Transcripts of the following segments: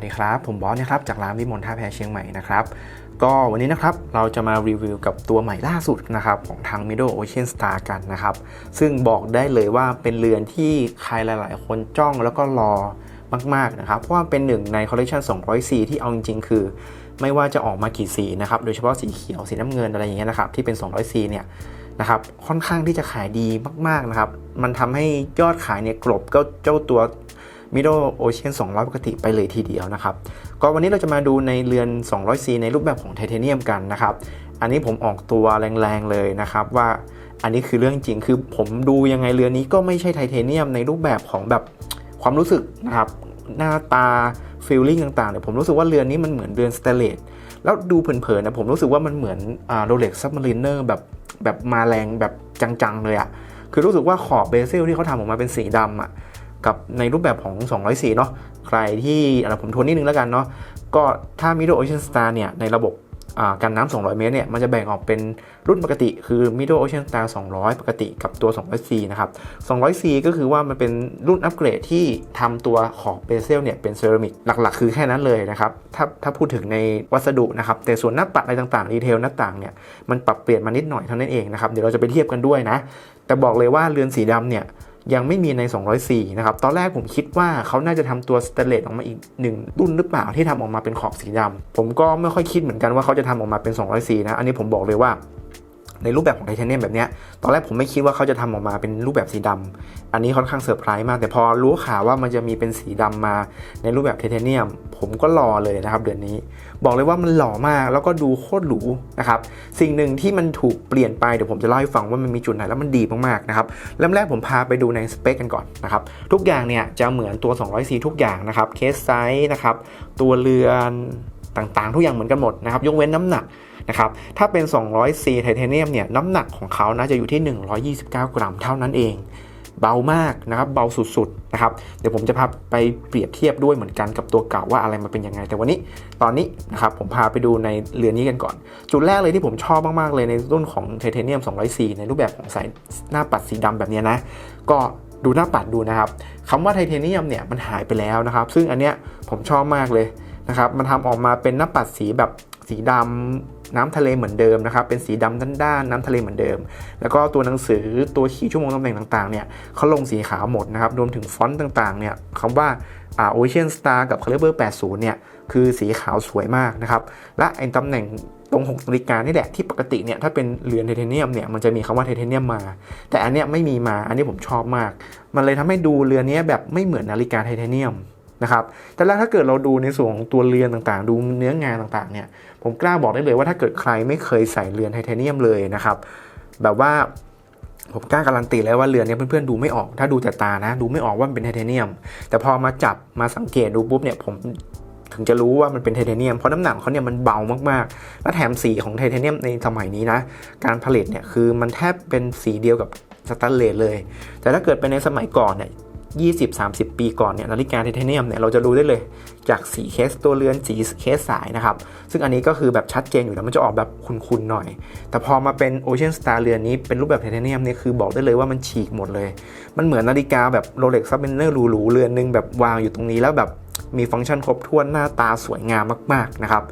วัสดีครับ ผมบอสนะครับจากร้านวิมลท่าแพเชียงใหม่นะครับ ก็วันนี้นะครับเราจะมารีวิวกับตัวใหม่ล่าสุดนะครับของทาง Middle Ocean Star กันนะครับ ซึ่งบอกได้เลยว่าเป็นเรือนที่ใครหลาย ๆ คนจ้องแล้วก็รอมาก ๆ นะครับ เพราะว่าเป็นหนึ่งในคอลเลคชัน200สีที่เอาจริง ๆ คือ ไม่ว่าจะออกมากี่สีนะครับ โดยเฉพาะสีเขียวสีน้ำเงินอะไรอย่างเงี้ยนะครับที่เป็น200สีเนี่ยนะครับค่อนข้างที่จะขายดีมากๆนะครับ มันทำให้ยอดขายเนี่ยกลบเจ้าเจ้าตัว Middle Ocean 200 ปกติไปเลยทีเดียวนะครับ ก็วันนี้เราจะมาดูในเรือน 200C ในรูปแบบของไทเทเนียมกันนะครับ อันนี้ผมออกตัวแรงๆเลยนะครับว่าอันนี้คือเรื่องจริงคือผมดูยังไงเรือนนี้ก็ไม่ใช่ไทเทเนียมในรูปแบบของแบบความรู้สึกนะครับหน้าตาฟีลลิ่งต่างๆเนี่ยผมรู้สึกว่าเรือนนี้มันเหมือนเรือนสเตเลตแล้วดูเผินๆนะผมรู้สึกว่ามันเหมือนโรเล็กซับมารีเนอร์แบบแบบมาแรงแบบจังๆเลยอะคือรู้สึกว่าขอบเบเซลที่เขาทำออกมาเป็นสีดำอะ กับในรูปแบบของ 204 เนาะใครที่อะผมทวนนิดนึงแล้วกันเนาะก็ถ้า Middle Ocean Star เนี่ยในระบบกันน้ำ200 เมตรเนี่ยมันจะแบ่งออกเป็นรุ่นปกติ คือ Middle Ocean Star 200 ปกติกับตัว 200C นะครับ 200C ก็คือว่ามันเป็นรุ่นอัปเกรดที่ทำตัวขอบเบเซลเนี่ยเป็นเซรามิกหลักๆ คือแค่นั้นเลยนะครับ ถ้าถ้าพูดถึงในวัสดุนะครับ แต่ส่วนหน้าปัดอะไรต่างๆ ดีเทลหน้าต่างเนี่ยมันปรับเปลี่ยนมานิดหน่อยเท่านั้นเองนะครับ เดี๋ยวเราจะไปเทียบกันด้วยนะ แต่บอกเลยว่าเรือนสีดำเนี่ย ยังไม่มีใน 204 นะครับ ตอนแรกผมคิดว่าเขาน่าจะทำตัวสเตเลตออกมาอีกหนึ่งรุ่นหรือเปล่าที่ทำออกมาเป็นขอบสีดำผมก็ไม่ค่อยคิดเหมือนกันว่าเขาจะทำออกมาเป็น 204 นะ อันนี้ผมบอกเลยว่า ในรูปแบบของไทเทเนียมแบบนี้ตอนแรกผมไม่คิดว่าเขาจะทำออกมาเป็นรูปแบบสีดำอันนี้ค่อนข้างเซอร์ไพรส์มาก แต่พอรู้ข่าวว่ามันจะมีเป็นสีดำมาในรูปแบบไทเทเนียม ผมก็รอเลยนะครับเดือนนี้ บอกเลยว่ามันหล่อมากแล้วก็ดูโคตรหรูนะครับ สิ่งหนึ่งที่มันถูกเปลี่ยนไปเดี๋ยวผมจะเล่าให้ฟังว่ามันมีจุดไหนแล้วมันดีมากๆนะครับเริ่มแรกผมพาไปดูในสเปคกันก่อนนะครับทุกอย่างเนี่ยจะเหมือนตัว 204ทุกอย่างนะครับเคสไซส์นะครับตัวเรือนต่างๆ ทุกอย่างเหมือนกันหมดนะครับยกเว้นน้ำหนัก นะครับถ้าเป็น 200C ไทเทเนียมเนี่ยน้ำหนักของเขานะจะอยู่ที่ 129 กรัมเท่านั้นเอง เบามากนะครับเบาสุดๆนะครับเดี๋ยวผมจะพาไปเปรียบเทียบด้วยเหมือนกันกับตัวเก่าว่าอะไรมันเป็นยังไง แต่วันนี้ตอนนี้นะครับผมพาไปดูในเรือนนี้กันก่อน จุดแรกเลยที่ผมชอบมากๆเลยในรุ่นของไทเทเนียม 204ในรูปแบบของสายหน้าปัดสีดำแบบนี้นะก็ดูหน้าปัดดูนะครับคำว่าไทเทเนียมเนี่ยมันหายไปแล้วนะครับ ซึ่งอันเนี้ยผมชอบมากเลยนะครับมันทำออกมาเป็นหน้าปัดสีแบบสีดำ น้ำทะเลเหมือนเดิมนะครับ เป็นสีดำด้านๆน้ำทะเลเหมือนเดิม แล้วก็ตัวหนังสือตัวขีดชั่วโมงตำแหน่งต่างๆเนี่ยเขาลงสีขาวหมดนะครับ รวมถึงฟอนต์ต่างๆเนี่ยคำว่าอ่า Ocean Star กับ Caliber 80 เนี่ย คือสีขาวสวยมากนะครับ และไอ้ตำแหน่งตรง6นาฬิกานี่แหละที่ปกติเนี่ย ถ้าเป็นเรือนไทเทเนียมเนี่ย มันจะมีคำว่าไทเทเนียมมา แต่อันเนี้ยไม่มีมาอันนี้ผมชอบมาก มันเลยทำให้ดูเรือนนี้แบบไม่เหมือนนาฬิกาไทเทเนียม นะครับ แต่แล้วถ้าเกิดเราดูในส่วนของตัวเรือนต่างๆ ดูเนื้องานต่างๆเนี่ย ผมกล้าบอกได้เลยว่าถ้าเกิดใครไม่เคยใส่เรือนไทเทเนียมเลยนะครับ แบบว่าผมกล้าการันตีเลยว่าเรือนนี้เพื่อนๆดูไม่ออก ถ้าดูแต่ตานะ ดูไม่ออกว่ามันเป็นไทเทเนียม แต่พอมาจับมาสังเกตดูปุ๊บเนี่ยผมถึงจะรู้ว่ามันเป็นไทเทเนียม เพราะน้ำหนักเขาเนี่ยมันเบามากๆ และแถมสีของไทเทเนียมในสมัยนี้นะ การผลิตเนี่ยคือมันแทบเป็นสีเดียวกับสแตนเลสเลย แต่ถ้าเกิดเป็นในสมัยก่อนเนี่ย 20-30 ปีก่อนเนี่ยนาฬิกาไทเทเนียมเนี่ยเราจะรู้ได้เลยจากสีเคสตัวเรือนสีเคสสายนะครับ ซึ่งอันนี้ก็คือแบบชัดเจนอยู่แล้วมันจะออกแบบคุนๆหน่อย แต่พอมาเป็นโอเชียนสตาร์เรือนนี้เป็นรูปแบบไทเทเนียมเนี่ยคือบอกได้เลยว่ามันฉีกหมดเลย มันเหมือนนาฬิกาแบบโรเล็กซ์ซับเบนเนอร์หรูๆเรือนหนึงแบบวางอยู่ตรงนี้แล้วแบบ มีฟังก์ชันครบถ้วนหน้าตาสวยงามมากๆนะครับ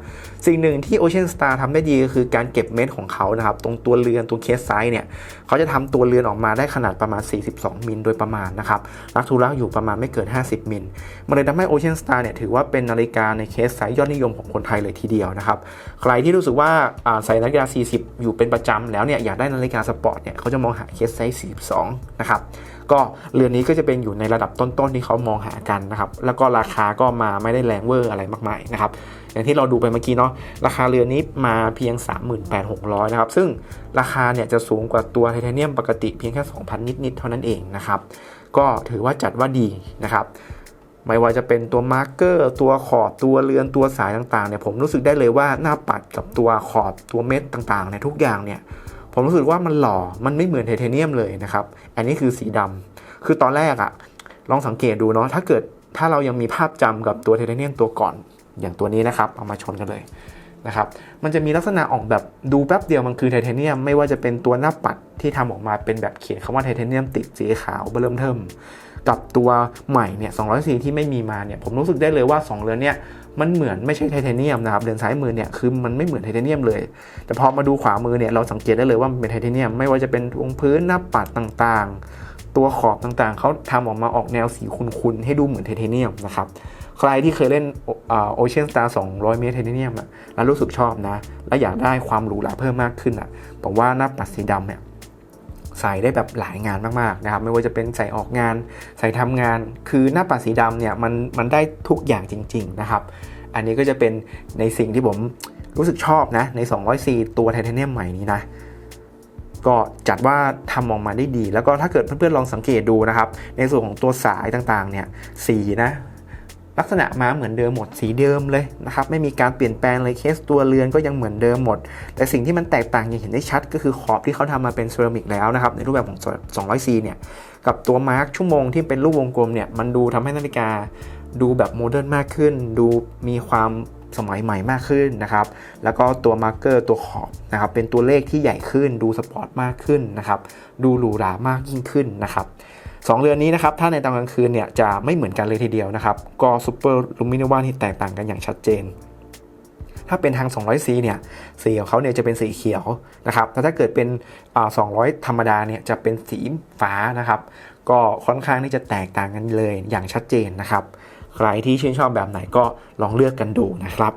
สิ่งหนึ่งที่ Ocean Star ทำได้ดีก็คือการเก็บเม็ดของเขานะครับตรงตัวเรือนตัวเคสไซส์เนี่ยเขาจะทำตัวเรือนออกมาได้ขนาดประมาณ 42 มิลโดยประมาณนะครับรักทุรักอยู่ประมาณไม่เกิน 50 มิลมันเลยทำให้ Ocean Star เนี่ยถือว่าเป็นนาฬิกาในเคสไซส์ยอดนิยมของคนไทยเลยทีเดียวนะครับใครที่รู้สึกว่าใส่นาฬิกา 40 อยู่เป็นประจำแล้วเนี่ยอยากได้นาฬิกาสปอร์ตเนี่ยเขาจะมองหาเคสไซส์ 42 นะครับ ก็เรือนนี้ก็จะเป็นอยู่ในระดับต้นๆที่เขามองหากันนะครับแล้วก็ราคาก็มาไม่ได้แรงเวอร์อะไรมากมายนะครับอย่างที่เราดูไปเมื่อกี้เนาะราคาเรือนนี้มาเพียง 38,600นะครับซึ่งราคาเนี่ยจะสูงกว่าตัวไทเทเนียมปกติเพียงแค่ 2,000 นิด ๆ เท่านั้นเองนะครับก็ถือว่าจัดว่าดีนะครับไม่ว่าจะเป็นตัวมาร์กเกอร์ตัวขอบตัวเรือนตัวสายต่างๆเนี่ยผมรู้สึกได้เลยว่าหน้าปัดกับตัวขอบตัวเม็ดต่างๆเนี่ยทุกอย่างเนี่ย ผมรู้สึกว่ามันหล่อ มันไม่เหมือนไทเทเนียมเลยนะครับ อันนี้คือสีดำคือตอนแรกอะลองสังเกตดูเนาะ ถ้าเกิดถ้าเรายังมีภาพจำกับตัวไทเทเนียมตัวก่อน อย่างตัวนี้นะครับ เอามาชนกันเลยนะครับ มันจะมีลักษณะออกแบบดูแป๊บเดียวมันคือไทเทเนียม ไม่ว่าจะเป็นตัวหน้าปัดที่ทำออกมาเป็นแบบเขียนคำว่าไทเทเนียมติดสีขาวเบิ่มเทิม กับตัวใหม่เนี่ย204ที่ไม่มีมาเนี่ย ผมรู้สึกได้เลยว่า 2 เรือนเนี่ย มันเหมือนไม่ใช่ไทเทเนียมนะครับเรือนซ้ายมือเนี่ยคือมันไม่เหมือนไทเทเนียมเลย แต่พอมาดูขวามือเนี่ยเราสังเกตได้เลยว่ามันเป็นไทเทเนียมไม่ว่าจะเป็นวงพื้นหน้าปัดต่างๆ ตัวขอบต่างๆ เขาทำออกมาออกแนวสีคุนๆให้ดูเหมือนไทเทเนียมนะครับใครที่เคยเล่นโอเชียนสตาร์200 เมตรไทเทเนียมอะแล้วรู้สึกชอบนะ และอยากได้ความหรูหราเพิ่มมากขึ้นอะผมว่าหน้าปัดสีดำเนี่ย ใส่ได้แบบหลายงานมากๆนะครับไม่ว่าจะเป็นใส่ออกงาน ใส่ทำงาน คือหน้าปัดสีดำเนี่ยมันมันได้ทุกอย่างจริง ๆนะครับ อันนี้ก็จะเป็นในสิ่งที่ผมรู้สึกชอบนะใน 200C ตัวไทเทเนียมใหม่นี้นะก็จัดว่าทำออกมาได้ดี แล้วก็ถ้าเกิดเพื่อนๆลองสังเกตดูนะครับ ในส่วนของตัวสายต่างๆเนี่ยสีนะ ลักษณะม้าเหมือนเดิมหมดสีเดิมเลยนะครับไม่มีการเปลี่ยนแปลงเลยเคสตัวเรือนก็ยังเหมือนเดิมหมด แต่สิ่งที่มันแตกต่างอย่างเห็นได้ชัด ก็คือขอบที่เขาทำมาเป็นเซรามิกแล้วนะครับในรูปแบบของ 200C เนี่ยกับตัวมาร์กชั่วโมงที่เป็นรูปวงกลมเนี่ยมันดูทำให้นาฬิกาดูแบบโมเดิร์นมากขึ้น ดูมีความสมัยใหม่มากขึ้นนะครับ แล้วก็ตัวมาร์กเกอร์ตัวขอบนะครับเป็นตัวเลขที่ใหญ่ขึ้น ดูสปอร์ตมากขึ้นนะครับ ดูหรูหรามากยิ่งขึ้นนะครับ สองเรือนนี้นะครับถ้าในตอนกลางคืนเนี่ยจะไม่เหมือนกันเลยทีเดียวนะครับก็ซูเปอร์ลูมินว่าที่แตกต่างกันอย่างชัดเจน ถ้าเป็นทาง 200C เนี่ยสีของเขาเนี่ยจะเป็นสีเขียวนะครับแต่ถ้าเกิดเป็นอ่า200 ธรรมดาเนี่ยจะเป็นสีฟ้านะครับก็ค่อนข้างที่จะแตกต่างกันเลยอย่างชัดเจนนะครับ ใครที่ชื่นชอบแบบไหนก็ลองเลือกกันดูนะครับ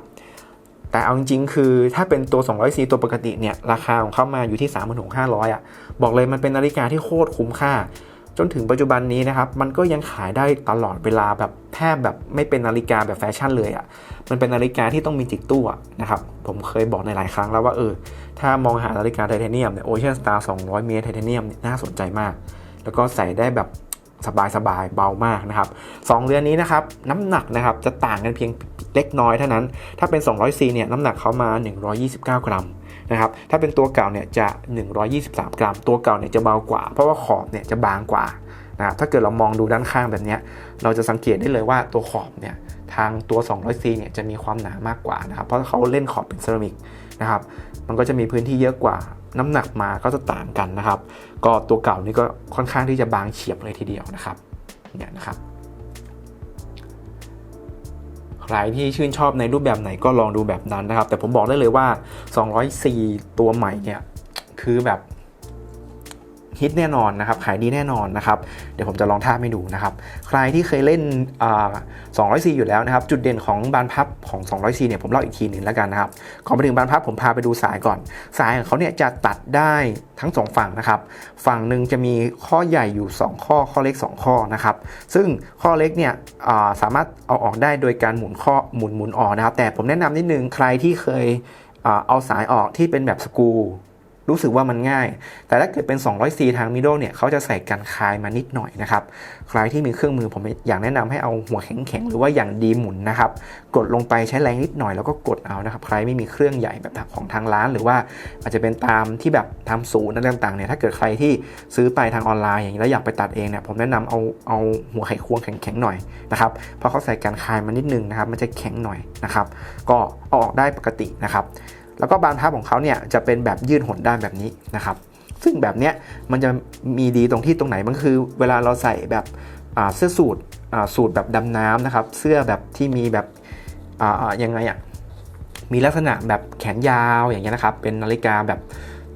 แต่เอาจริงๆ คือถ้าเป็นตัว 200C ตัวปกติเนี่ยราคาของเขามาอยู่ที่ 36,500อะบอกเลยมันเป็นนาฬิกาที่โคตรคุ้มค่า จนถึงปัจจุบันนี้นะครับ มันก็ยังขายได้ตลอดเวลาแบบแทบแบบไม่เป็นนาฬิกาแบบแฟชั่นเลยอะ่ะ มันเป็นนาฬิกาที่ต้องมีติดตู้นะครับ ผมเคยบอกในหลายครั้งแล้วว่าเออ ถ้ามองหานาฬิกาไทเทเนียมเนี่ย Ocean Star 200 เมตรไทเทเนียมน่าสนใจมาก แล้วก็ใส่ได้แบบสบายๆเบามากนะครับสองเรือนนี้นะครับน้ำหนักนะครับจะต่างกันเพียงเล็กน้อยเท่านั้น ถ้าเป็น 200C เนี่ยน้ำหนักเขามา 129 กรัม นะครับ ถ้าเป็นตัวเก่าเนี่ยจะ 123 กรัม ตัวเก่าเนี่ยจะเบากว่า เพราะว่าขอบเนี่ยจะบางกว่านะครับถ้าเกิดเรามองดูด้านข้างแบบนี้ เราจะสังเกตได้เลยว่าตัวขอบเนี่ยทางตัว 200C เนี่ยจะมีความหนามากกว่านะครับ เพราะเขาเล่นขอบเป็นเซรามิกนะครับ มันก็จะมีพื้นที่เยอะกว่า น้ำหนักมาก็จะต่างกันนะครับ ก็ตัวเก่านี่ก็ค่อนข้างที่จะบางเฉียบเลยทีเดียวนะครับ เนี่ยนะครับ ใครที่ชื่นชอบในรูปแบบไหนก็ลองดูแบบนั้นนะครับ แต่ผมบอกได้เลยว่า 204 ตัวใหม่เนี่ย คือแบบ ฮิตแน่นอนนะครับ ขายดีแน่นอนนะครับ เดี๋ยวผมจะลองท่าให้ดูนะครับ ใครที่เคยเล่น 200C อยู่แล้วนะครับ จุดเด่นของบานพับของ 200C เนี่ยผมเล่าอีกทีหนึ่งแล้วกันนะครับ ก่อนไปถึงบานพับผมพาไปดูสายก่อน สายของเขาเนี่ยจะตัดได้ทั้ง 2 ฝั่งนะครับ ฝั่งหนึ่งจะมีข้อใหญ่อยู่ 2 ข้อ ข้อเล็ก 2 ข้อนะครับ ซึ่งข้อเล็กเนี่ยาสามารถเอาออกได้โดยการหมุนข้อหมุนหมุนออกนะครับ แต่ผมแนะนำนิดนึงใครที่เคยเอาสายออกที่เป็นแบบสกู รู้สึกว่ามันง่าย แต่ถ้าเกิดเป็น 200C ทางมิโดเนี่ยเขาจะใส่กันคายมานิดหน่อยนะครับ ใครที่มีเครื่องมือผมอยากแนะนำให้เอาหัวแข็งๆ หรือว่าอย่างดีหมุนนะครับ กดลงไปใช้แรงนิดหน่อยแล้วก็กดเอานะครับ ใครไม่มีเครื่องใหญ่แบบของทางร้าน หรือว่าอาจจะเป็นตามที่แบบทำศูนย์อะไรต่างๆเนี่ย ถ้าเกิดใครที่ซื้อไปทางออนไลน์อย่างนี้แล้วอยากไปตัดเองเนี่ย ผมแนะนำเอาเอาหัวไขควงแข็งๆหน่อยนะครับ เพราะเขาใส่กันคายมานิดนึงนะครับ มันจะแข็งหน่อยนะครับ ก็ออกได้ปกตินะครับ แล้วก็บานพับของเขาเนี่ยจะเป็นแบบยืดหดด้านแบบนี้นะครับ ซึ่งแบบเนี้ยมันจะมีดีตรงที่ตรงไหนมันคือ เวลาเราใส่แบบเสื้อสูทสูทแบบดำน้ำนะครับ เสื้อแบบที่มีแบบอย่ายังไงอะมีลักษณะแบบแขนยาวอย่างเงี้ยนะครับ เป็นนาฬิกาแบบ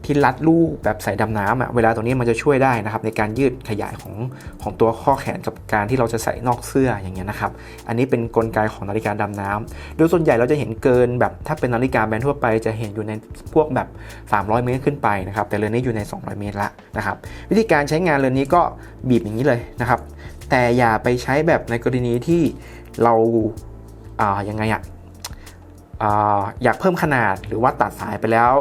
ที่รัดลูกแบบใส่ดำน้ำอะเวลาตรงนี้มันจะช่วยได้นะครับในการยืดขยายของของตัวข้อแขนกับการที่เราจะใส่นอกเสื้ออย่างเงี้ยนะครับ อันนี้เป็นนกลไกของนาฬิกาดำน้ำโดยส่วนใหญ่เราจะเห็นเกินแบบถ้าเป็นนาฬิกาแบรนด์ทั่วไปจะเห็นอยู่ในพวกแบบ 300 เมตรขึ้นไปนะครับ แต่เรือนนี้อยู่ใน 200 เมตรละนะครับ วิธีการใช้งานเรือนนี้ก็บีบอย่างนี้เลยนะครับ แต่อย่าไปใช้แบบในกรณีที่เราอ่ายังไงอะอ่าอยากเพิ่มขนาดหรือว่าตัดสายไปแล้ว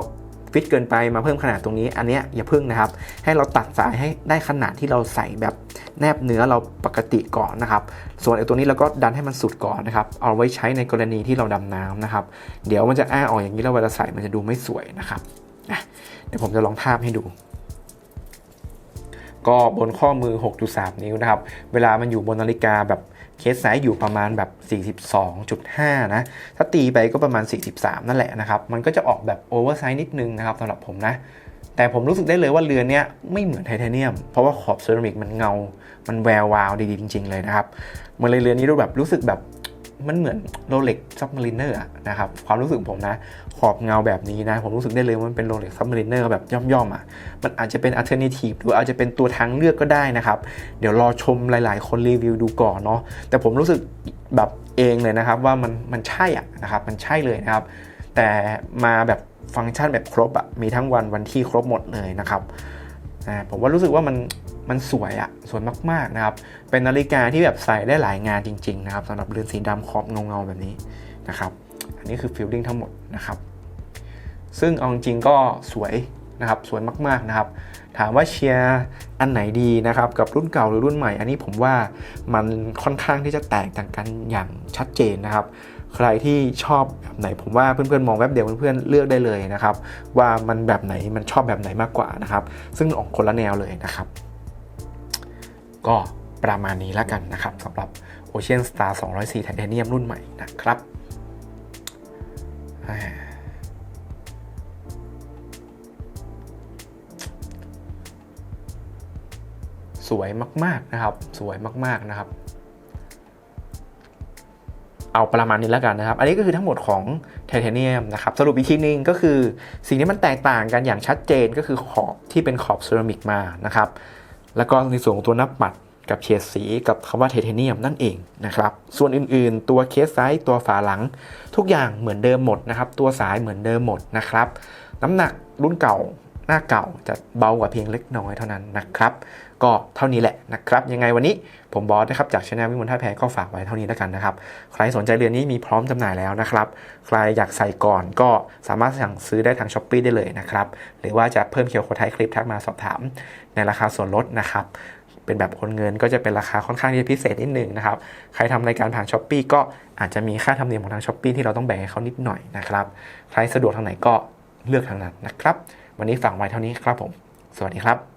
ฟิตเกินไปมาเพิ่มขนาดตรงนี้อันเนี้ยอย่าเพิ่งนะครับ ให้เราตัดสายให้ได้ขนาดที่เราใส่แบบแนบเนื้อเราปกติก่อนนะครับ ส่วนไอ้ตัวนี้เราก็ดันให้มันสุดก่อนนะครับ เอาไว้ใช้ในกรณีที่เราดำน้ำนะครับ เดี๋ยวมันจะอ้าออกอย่างนี้แล้วเวลาใส่มันจะดูไม่สวยนะครับเดี๋ยวผมจะลองทาบให้ดู ก็บนข้อมือ 6.3 นิ้วนะครับ เวลามันอยู่บนนาฬิกาแบบเคสไซส์อยู่ประมาณแบบ 42.5 นะ ถ้าตีไปก็ประมาณ 43 นั่นแหละนะครับ มันก็จะออกแบบโอเวอร์ไซส์นิดนึงนะครับสำหรับผมนะ แต่ผมรู้สึกได้เลยว่าเรือนเนี้ยไม่เหมือนไทเทเนียม เพราะว่าขอบเซรามิกมันเงา มันแวววาวดีๆจริง ๆ เลยนะครับ มันเลยเรือนนี้ดูแบบรู้สึกแบบ มันเหมือนโรเล็กซับมารีเนอร์นะครับความรู้สึกผมนะ ขอบเงาแบบนี้นะ ผมรู้สึกได้เลยว่ามันเป็นโรเล็กซับมารีเนอร์แบบย่อมๆอะมันอาจจะเป็นอัลเทอร์เนทีฟหรืออาจจะเป็นตัวทางเลือกก็ได้นะครับ เดี๋ยวรอชมหลายๆ คนรีวิวดูก่อนเนาะแต่ผมรู้สึกแบบเองเลยนะครับว่ามันมันใช่อะนะครับมันใช่เลยนะครับ แต่มาแบบฟังก์ชันแบบครบอะมีทั้งวันวันที่ครบหมดเลยนะครับอ่าผมว่ารู้สึกว่ามัน มันสวยอะสวยมากๆนะครับ เป็นนาฬิกาที่แบบใส่ได้หลายงานจริง ๆ นะครับสำหรับเรือนสีดำขอบเงาๆแบบนี้นะครับ อันนี้คือฟิลลิ่งทั้งหมดนะครับ ซึ่งเอาจริงก็สวยนะครับสวยมากๆนะครับ ถามว่าเชียร์อันไหนดีนะครับ กับรุ่นเก่าหรือรุ่นใหม่ อันนี้ผมว่ามันค่อนข้างที่จะแตกต่างกันอย่างชัดเจนนะครับ ใครที่ชอบแบบไหนผมว่าเพื่อนๆมองแวบเดียวเพื่อนๆเลือกได้เลยนะครับ ว่ามันแบบไหนมันชอบแบบไหนมากกว่านะครับ ซึ่งออกคนละแนวเลยนะครับ ก็ประมาณนี้แล้วกันนะครับสำหรับ Ocean Star 204 Titanium รุ่นใหม่นะครับสวยมากๆนะครับ สวยมากๆนะครับ เอาประมาณนี้แล้วกันนะครับ อันนี้ก็คือทั้งหมดของไทเทเนียมนะครับ สรุปอีกทีนึงก็คือสิ่งที่มันแตกต่างกันอย่างชัดเจนก็คือขอบที่เป็นขอบเซรามิกมานะครับ แล้วก็ในส่วนของตัวนับปัดกับเฉดสีกับคำว่าไทเทเนียมนั่นเองนะครับ ส่วนอื่นๆ ตัวเคสไซส์ตัวฝาหลัง ทุกอย่างเหมือนเดิมหมดนะครับ ตัวสายเหมือนเดิมหมดนะครับ น้ำหนักรุ่นเก่าหน้าเก่าจะเบากว่าเพียงเล็กน้อยเท่านั้นนะครับ ก็เท่านี้แหละนะครับ ยังไงวันนี้ผมบอสนะครับจากช anel วิมลท่าแพก็ฝากไว้เท่านี้แล้วกันนะครับ ใครสนใจเรือนนี้มีพร้อมจำหน่ายแล้วนะครับ ใครอยากใส่ก่อนก็สามารถสั่งซื้อได้ทางช้อปปีได้เลยนะครับ หรือว่าจะเพิ่มเคียวโคดท้ายคลิปทักมาสอบถาม ในราคาส่วนลดนะครับ เป็นแบบโอนเงินก็จะเป็นราคาค่อนข้างที่พิเศษนิดนึงนะครับ ใครทำรายการผ่านช้อปปีก็อาจจะมีค่าธรรมเนียมของทางช้อปปีที่เราต้องแบ่งให้เขานิดหน่อยนะครับ ใครสะดวกทางไหนก็เลือกทางนั้นนะครับ วันนี้ฝากไว้เท่านี้ครับผม สวัสดีครับ